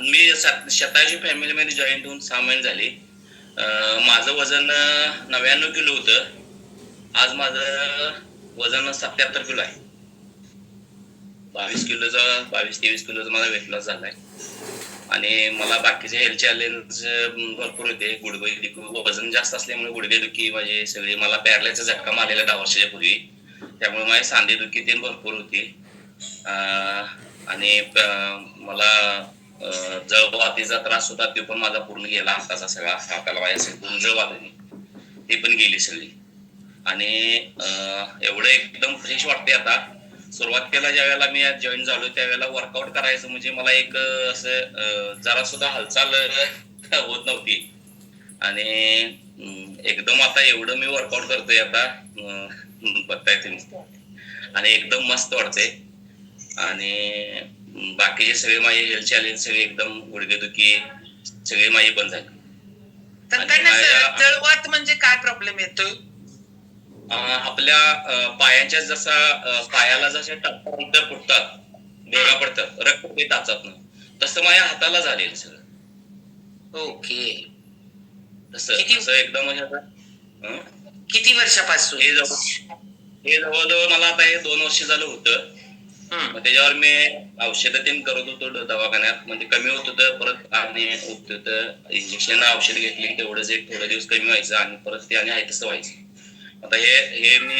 मी सात- शतायुषी फॅमिलीमध्ये जॉईन होऊन सहा महिने झाले. माझं वजन नव्याण्णव किलो होतं. आज माझं वजन सत्याहत्तर किलो आहे. बावीस किलोचा बावीस तेवीस किलोचा माझा वेट लॉस झालाय. आणि मला बाकीचे हेल्थ चॅलेंज भरपूर होते. गुडघे दुखी वजन जास्त असल्यामुळे गुडघे दुखी म्हणजे सगळे मला पॅरलाचा झटका मारलेला दहा वर्षाच्या पूर्वी. त्यामुळे माझी सांधे दुखी ते भरपूर होती. आणि मला जळवातीचा त्रास होता ते पण माझा पूर्ण गेला हाताचा सगळा हाताला माझ्या असेल पूर्ण जळवात ते पण गेली सगळी. आणि एवढं एकदम फ्रेश वाटते आता. सुरुवातीला ज्या वेळेला मी जॉईन झालो त्यावेळेला वर्कआउट करायचं म्हणजे मला एक असं जरा सुद्धा हालचाल होत नव्हती. आणि एकदम आता एवढं मी वर्कआउट करतोय आता अं, बघताय तुम्ही. आणि एकदम मस्त वाटते आणि बाकीचे सगळे माझे हेल्थ चॅलेंज सगळे एकदम गुडघेदुखी सगळे माझे बंद झाले तर काय ना जळवात म्हणजे काय प्रॉब्लेम येतो? आपल्या पायाच्या जसा पायाला जसे टप्पा फुटतात भेगा पडतात रक्त ते टाचात तसं माझ्या हाताला झालेलं सगळं. ओके. तसं एकदम म्हणजे? किती वर्षापासून? हे जवळ हे जवळजवळ मला आता हे दोन वर्ष झालं होतं. मग त्याच्यावर मी औषधं ते करत होतो दवाखान्यात. म्हणजे कमी होत होतं परत आणि होत. होतं इंजेक्शन औषध घेतली तेवढंच एक थोडे दिवस कमी व्हायचं आणि परत ते आणि आहे तसं व्हायचं. आता हे हे मी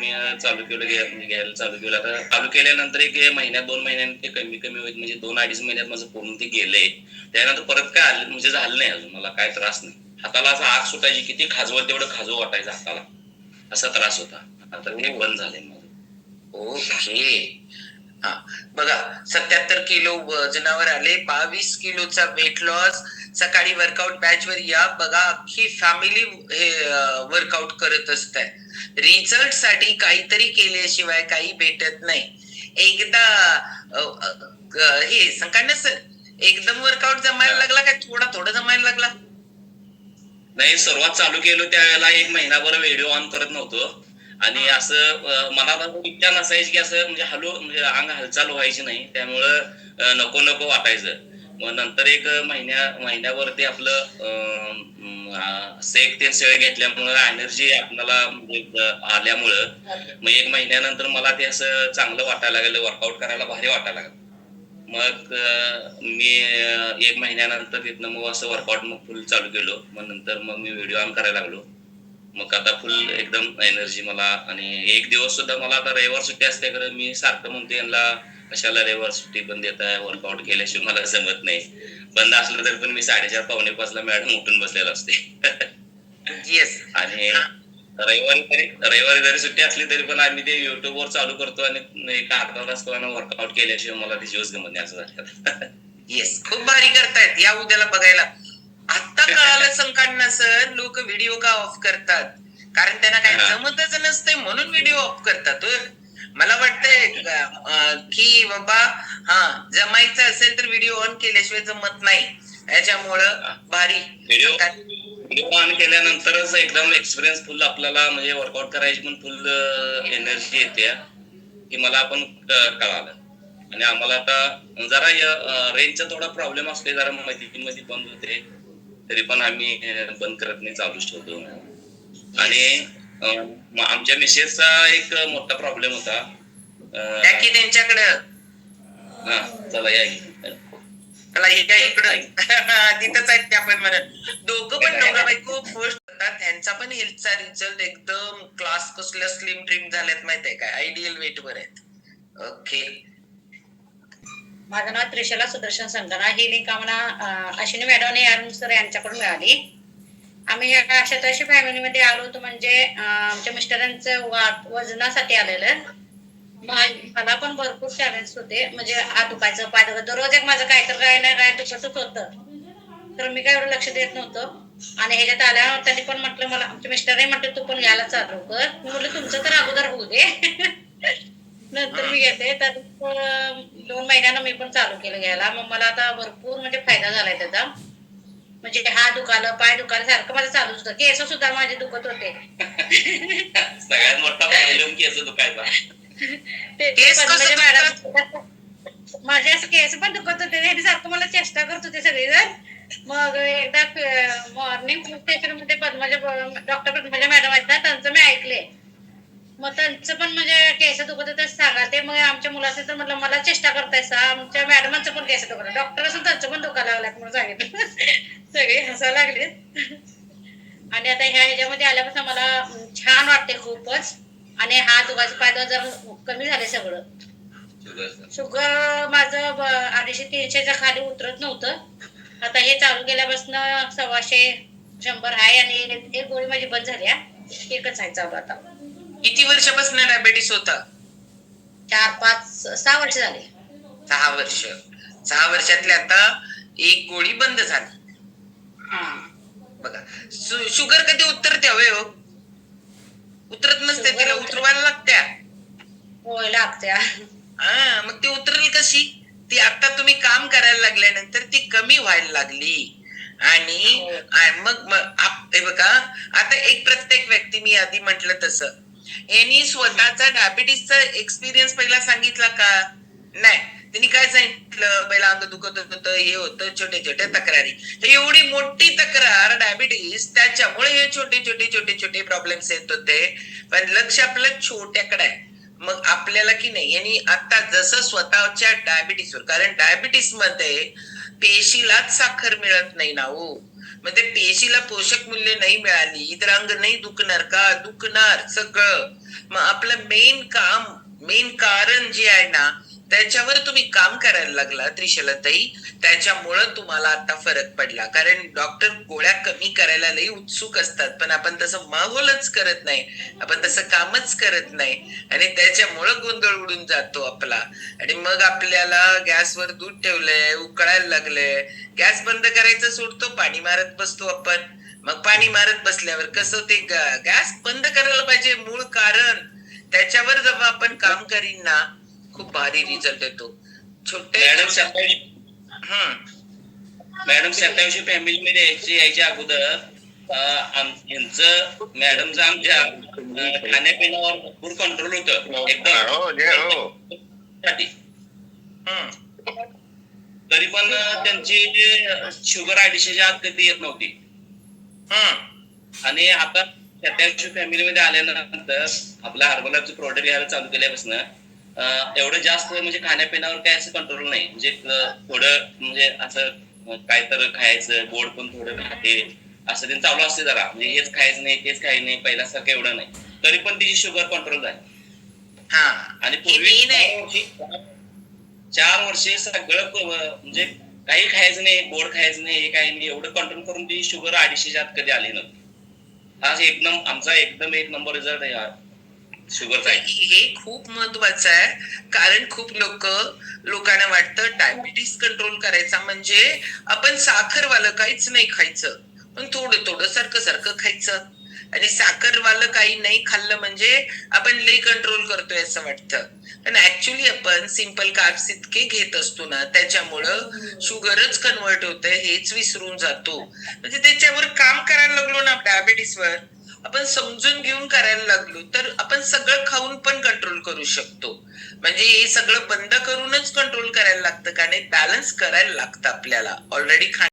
मी चालू केलं घ्या- घ्यायला चालू केलं. आता चालू केल्यानंतर एक महिन्यात दोन महिन्यात ते कमी कमी होईल. म्हणजे दोन अडीच महिन्यात माझं पूर्ण ते गेलंय. त्यानंतर परत काय आलं म्हणजे झालं नाही अजून. मला काय त्रास नाही. हाताला असं आग सुटायची किती खाजवल तेवढं खाजव वाटायचं हाताला. असा त्रास होता. आता ते बंद झालंय माझं. ओके हा. बघा सत्याहत्तर किलो वजनावर आले बावीस किलोचा वेट लॉस सकाळी वर्कआउट बॅच वर या बघा अख्खी फॅमिली हे वर्कआउट करत असत रिझल्टसाठी काहीतरी केल्याशिवाय काही भेटत नाही. एकदा हे सांगा सर एकदम वर्कआउट जमायला लागला काय थोडा थोडा जमायला लागला? नाही सुरुवात चालू केलो त्यावेळेला एक महिनाभर व्हिडिओ ऑन करत नव्हतो. आणि असं मला इच्छा नसायची की असं म्हणजे हलू म्हणजे अंग हालचाल व्हायची नाही त्यामुळं नको नको वाटायचं. मग नंतर एक महिन्या महिन्यावर ते आपलं सेक ते सेळ घेतल्यामुळं एनर्जी आपल्याला म्हणजे, आल्यामुळं मग एक महिन्यानंतर मला ते असं चांगलं वाटायला लागलं वर्कआउट करायला भारी वाटायला लागलं. मग मी एक महिन्यानंतर तिथनं मग असं वर्कआउट मग फुल चालू केलो. मग नंतर मग मी व्हिडिओ ऑन करायला लागलो. मग आता फुल एकदम एनर्जी मला आणि एक दिवस सुद्धा मला आता रविवार सुट्टी असते कारण मी सारखं म्हणतो यांना कशाला रविवार सुट्टी पण देत आहे वर्कआउट केल्याशिवाय मला जमत नाही. बंद असलं तरी पण मी साडेचार पावणे पाचला मॅडम उठून बसलेला असते. येस आणि रविवारी तरी रविवारी जरी सुट्टी असली तरी पण आम्ही ते युट्यूब वर चालू करतो आणि एक अर्धा तास वर्कआउट केल्याशिवाय मला ते दिवस गमत नाही असं झालं येस खूप भारी करतायत या उद्याला बघायला. आता कळालं संकांना सर लोक व्हिडिओ का ऑफ करतात? कारण त्यांना काही हा. जमतच नसते म्हणून व्हिडिओ ऑफ करतात होय. मला वाटतंय की बाबा हा जमायचं असेल तर व्हिडिओ ऑन केल्याशिवाय जमत नाही. याच्यामुळं भारी. व्हिडिओ व्हिडिओ ऑन केल्यानंतरच एकदम एक्सपिरियन्स फुल आपल्याला म्हणजे वर्कआउट करायची पण फुल एनर्जी येते. की मला आपण क- कळालं. आणि आम्हाला आता जरा रेंजचा थोडा प्रॉब्लेम असते जरा मध्ये मध्ये बंद होते. तरी पण आम्ही बंद करत नाही चालूच ठेवतो. आणि आमच्या मिसेसचा एक मोठा प्रॉब्लेम होता. अं, त्या की त्यांच्याकडं? हा चला या हे काय इकडं तिथंच आहेत त्या पण म्हणत दोघं पण नवरा बायको पोस्ट करतात त्यांचा पण हेल्थचा रिझल्ट एकदम क्लास कसल्या स्लिम ट्रिम झाल्यात माहितीये काय? आयडियल वेट वर आहेत. ओके माझं नाव त्रिशला सुदर्शन संगना ही लिंक आम्हाला अं, अश्विनी मॅडम आणि अरुण सर यांच्याकडून मिळाली. आम्ही या अशातशी फॅमिलीमध्ये आलो होतो म्हणजे आमच्या मिस्टरांचं वजनासाठी आलेलं. मला पण भरपूर चॅलेंज होते. म्हणजे हात दुखायचं पाय दुखायचं. दररोज एक माझं काय तर काय ना काय दुखतच होतं. तर मी काय एवढं लक्ष देत नव्हतं. आणि ह्याच्यात आल्यावर त्यांनी पण म्हटलं मला आमच्या मिस्टरने म्हटलं तू पण यायला चालू कर. मी म्हटलं तुमचं तर अगोदर होऊ दे. नंतर मी घेते तर दोन महिन्यानं मी पण चालू केलं घ्यायला. मग मला आता भरपूर म्हणजे फायदा झालाय त्याचा. म्हणजे हात दुखालं पाय दुखालं सारखं माझं चालूच होतं. केस सुद्धा माझे दुखत होते. सगळ्यात मोठा प्रॉब्लेम केस दुखायचा. म्हणजे माझे असं केस पण दुखत होते. सारखं मला चेष्टा करत होते सगळेजण. मग एकदा मॉर्निंग स्टेशनमध्ये पद्माजा डॉक्टर पद्माजा मॅडम आहेत ना त्यांचं मी ऐकले मग त्यांचं पण म्हणजे केस दुखत होते सांगा. ते मग आमच्या मुलाचं तर म्हटलं मला चेष्टा करतायसा आमच्या मॅडमांचं पण केस दुखत डॉक्टर असून त्यांचं पण दुखायला लागल्यात म्हणून सांगितलं. सगळे हसायला लागले आणि आता ह्या ह्याच्यामध्ये आल्यापासून मला छान वाटते खूपच. आणि हा दुखाचा फायदा जर कमी झाले सगळं. शुगर माझं अडीचशे तीनशेच्या खाली उतरत नव्हतं. आता हे चालू केल्यापासून सव्वाशे शंभर आहे आणि एक गोळी माझी बंद झाली एकच आहे चालू आता. किती वर्षापासून डायबेटीस होता? चार पाच सहा वर्ष झाले. सहा वर्ष. सहा वर्षातले आता एक गोळी बंद झाली. बघा शुगर कधी उतरते हवे हो उतरत नसते तिला उतर- उतरवायला लागत्या. होय लागते हा. मग ती उतरेल कशी? ती आता तुम्ही काम करायला लागल्यानंतर ती कमी व्हायला लागली. आणि मग हे बघा आता एक प्रत्येक व्यक्ती मी आधी म्हंटल तसं यांनी स्वतःचा डायबिटीसचा एक्सपिरियन्स पहिला सांगितला का? नाही. त्यांनी काय सांगितलं? पहिला अंग दुखत होतं हे होतं छोटे छोटे तक्रारी. तर एवढी मोठी तक्रार डायबिटीस त्याच्यामुळे हे छोटे छोटे छोटे छोटे प्रॉब्लेम्स येत होते. पण लक्ष आपलं छोट्याकडे आहे. मग आपल्याला की नाही? यांनी आता जसं स्वतःच्या डायबिटीसवर कारण डायबिटीसमध्ये पेशीलाच साखर मिळत नाही ना हो. मग ते पेशीला पोषक मूल्य नाही मिळाली इतरांग अंग नाही दुखणार का? दुखणार सगळं. मग आपलं मेन काम मेन कारण जे आहे ना त्याच्यावर तुम्ही काम करायला लागला त्रिशलताई. त्याच्यामुळं तुम्हाला आता फरक पडला. कारण डॉक्टर गोळ्या कमी करायला लई उत्सुक असतात. पण आपण तसं माहोलच करत नाही. आपण तसं कामच करत नाही. आणि त्याच्यामुळं गोंधळ उडून जातो आपला. आणि मग आपल्याला गॅसवर दूध ठेवलंय उकळायला लागलंय. गॅस बंद करायचं सोडतो पाणी मारत बसतो आपण. मग पाणी मारत बसल्यावर कसं ते गॅस बंद करायला पाहिजे मूळ कारण. त्याच्यावर जेव्हा आपण काम करीन ना खूप भारी रिझल्ट येतो. छोटे मॅडम हम्म मॅडम सत्तावीसशे फॅमिली मध्ये यायची यायच्या अगोदर यांचं मॅडमचं आमच्या खाण्यापिण्यावर भरपूर कंट्रोल होतं. एकदम. हो जय हो. साठी. तरी पण त्यांची शुगर अडीचशेच्या आत कधी येत नव्हती. आणि आता सत्याऐंशी फॅमिली मध्ये आल्यानंतर आपला हर्बलाचं प्रोडक्ट घ्यायला चालू केल्यापासून एवढं जास्त म्हणजे खाण्यापिण्यावर काय असं कंट्रोल नाही. म्हणजे थोडं म्हणजे असं काय तर खायचं गोड पण थोडं खाते. असं ते चालू असते जरा. म्हणजे हेच खायचं नाही तेच खायचं नाही पहिल्यासारखं एवढं नाही. तरी पण तिची शुगर कंट्रोल झाली. हा. आणि पूर्वी चार वर्षी- सगळं म्हणजे काही खायचं नाही गोड खायचं नाही हे काही नाही. एवढं कंट्रोल करून ती शुगर अडीचशेच्या आत कधी आली नव्हती. हा एकदम आमचा एकदम एक नंबर रिझल्ट आहे हा शुगरचा आहे हे खूप महत्वाचं आहे कारण खूप लोक लोकांना वाटतं डायबिटीस कंट्रोल करायचा म्हणजे आपण साखरवालं काहीच नाही खायचं. पण थोडं थोडं सारखं सारखं खायचं. आणि साखरवालं काही नाही खाल्लं म्हणजे आपण लई कंट्रोल करतोय असं वाटतं. पण ऍक्च्युली आपण सिंपल कार्ब्स इतके घेत असतो ना त्याच्यामुळं शुगरच कन्वर्ट होतंय हेच विसरून जातो. म्हणजे त्याच्यावर काम करायला लागलो ना डायबिटीसवर आपण समजून घेऊन करायला लागलो तर आपण सगळं खाऊन पण कंट्रोल करू शकतो. म्हणजे हे सगळं बंद करूनच कंट्रोल करायला लागतं का नाही बॅलन्स करायला लागतं आपल्याला. ऑलरेडी खा